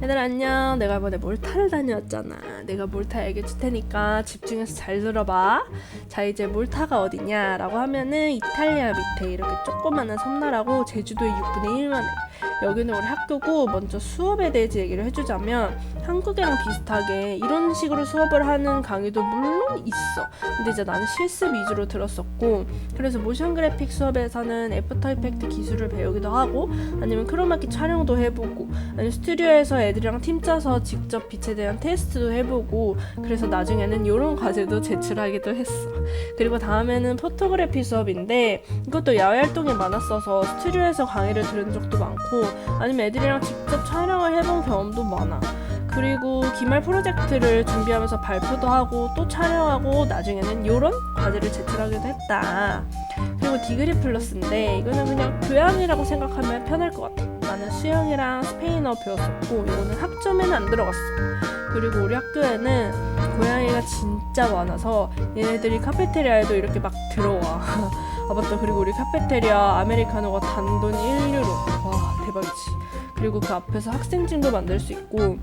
얘들 안녕. 내가 이번에 몰타를 다녀왔잖아. 내가 몰타 얘기해 줄 테니까 집중해서 잘 들어봐. 자 이제 몰타가 어디냐라고 하면은 이탈리아 밑에 이렇게 조그마한 섬나라고 제주도의 6분의 1만 해. 여기는 우리 학교고 먼저 수업에 대해서 얘기를 해주자면 한국이랑 비슷하게 이런 식으로 수업을 하는 강의도 물론 있어. 근데 이제 나는 실습 위주로 들었었고 그래서 모션 그래픽 수업에서는 애프터 이펙트 기술을 배우기도 하고 아니면 크로마키 촬영도 해보고 아니면 스튜디오에서 애들이랑 팀 짜서 직접 빛에 대한 테스트도 해보고 그래서 나중에는 이런 과제도 제출하기도 했어. 그리고 다음에는 포토그래피 수업인데 이것도 야외 활동이 많았어서 스튜디오에서 강의를 들은 적도 많고 아니면 애들이랑 직접 촬영을 해본 경험도 많아. 그리고 기말 프로젝트를 준비하면서 발표도 하고 또 촬영하고 나중에는 이런 과제를 제출하기도 했다. 그리고 디그리 플러스인데 이거는 그냥 교양이라고 생각하면 편할 것 같아. 나는 수영이랑 스페인어 배웠었고 이거는 학점에는 안 들어갔어. 그리고 우리 학교에는 고양이가 진짜 많아서 얘네들이 카페테리아에도 이렇게 막 들어와. 아 맞다. 그리고 우리 카페테리아 아메리카노가 단돈 1유로. 그리고 그 앞에서 학생증도 만들 수 있고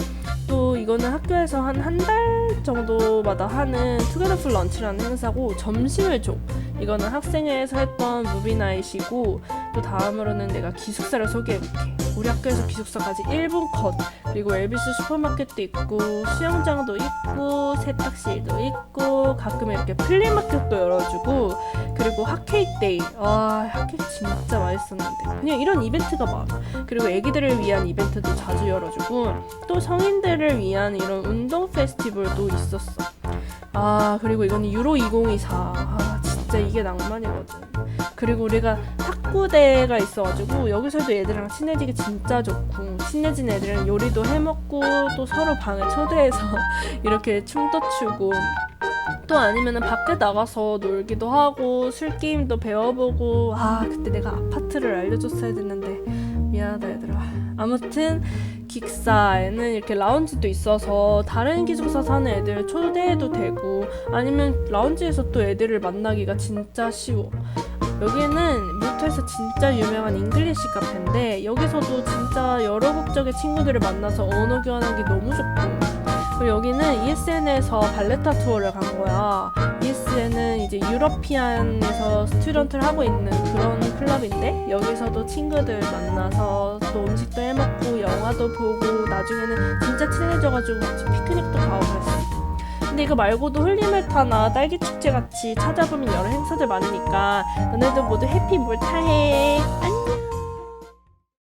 또 이거는 학교에서 한 한 달 정도마다 하는 투게더풀 런치라는 행사고 점심을 줘. 이거는 학생회에서 했던 무비나잇이고 또 다음으로는 내가 기숙사를 소개해볼게. 우리 학교에서 기숙사까지 1분 컷 그리고 엘비스 슈퍼마켓도 있고 수영장도 있고 세탁실도 있고 가끔 이렇게 플리마켓도 열어주고 그리고 핫케이크 데이 아 핫케이크 진짜 맛있었는데 그냥 이런 이벤트가 많아. 그리고 애기들을 위한 이벤트도 자주 열어주고 또 성인들을 위한 이런 운동 페스티벌도 있었어. 아 그리고 이거는 유로 2024 아 진짜 이게 낭만이거든. 그리고 우리가 탁구대가 있어가지고 여기서도 애들이랑 친해지기 진짜 좋고 친해진 애들이랑 요리도 해먹고 또 서로 방에 초대해서 이렇게 춤도 추고 또 아니면은 밖에 나가서 놀기도 하고 술 게임도 배워보고 아 그때 내가 아파트를 알려줬어야 됐는데. 미안하다 얘들아. 아무튼 기숙사에는 이렇게 라운지도 있어서 다른 기숙사 사는 애들 초대해도 되고 아니면 라운지에서 또 애들을 만나기가 진짜 쉬워. 여기는 무토에서 진짜 유명한 잉글리시 카페인데 여기서도 진짜 여러 국적의 친구들을 만나서 언어 교환하기 너무 좋고 그리고 여기는 ESN에서 발레타 투어를 간 거야. ESN은 이제 유러피안에서 스튜던트를 하고 있는 그런 클럽인데 여기서도 친구들 만나서 또 음식도 해먹고 영화도 보고 나중에는 진짜 친해져가지고 피크닉도 가고 그랬어. 근데 이거 말고도 홀리멜타나 딸기 축제 같이 찾아보면 여러 행사들 많으니까 너네도 모두 해피 몰타해.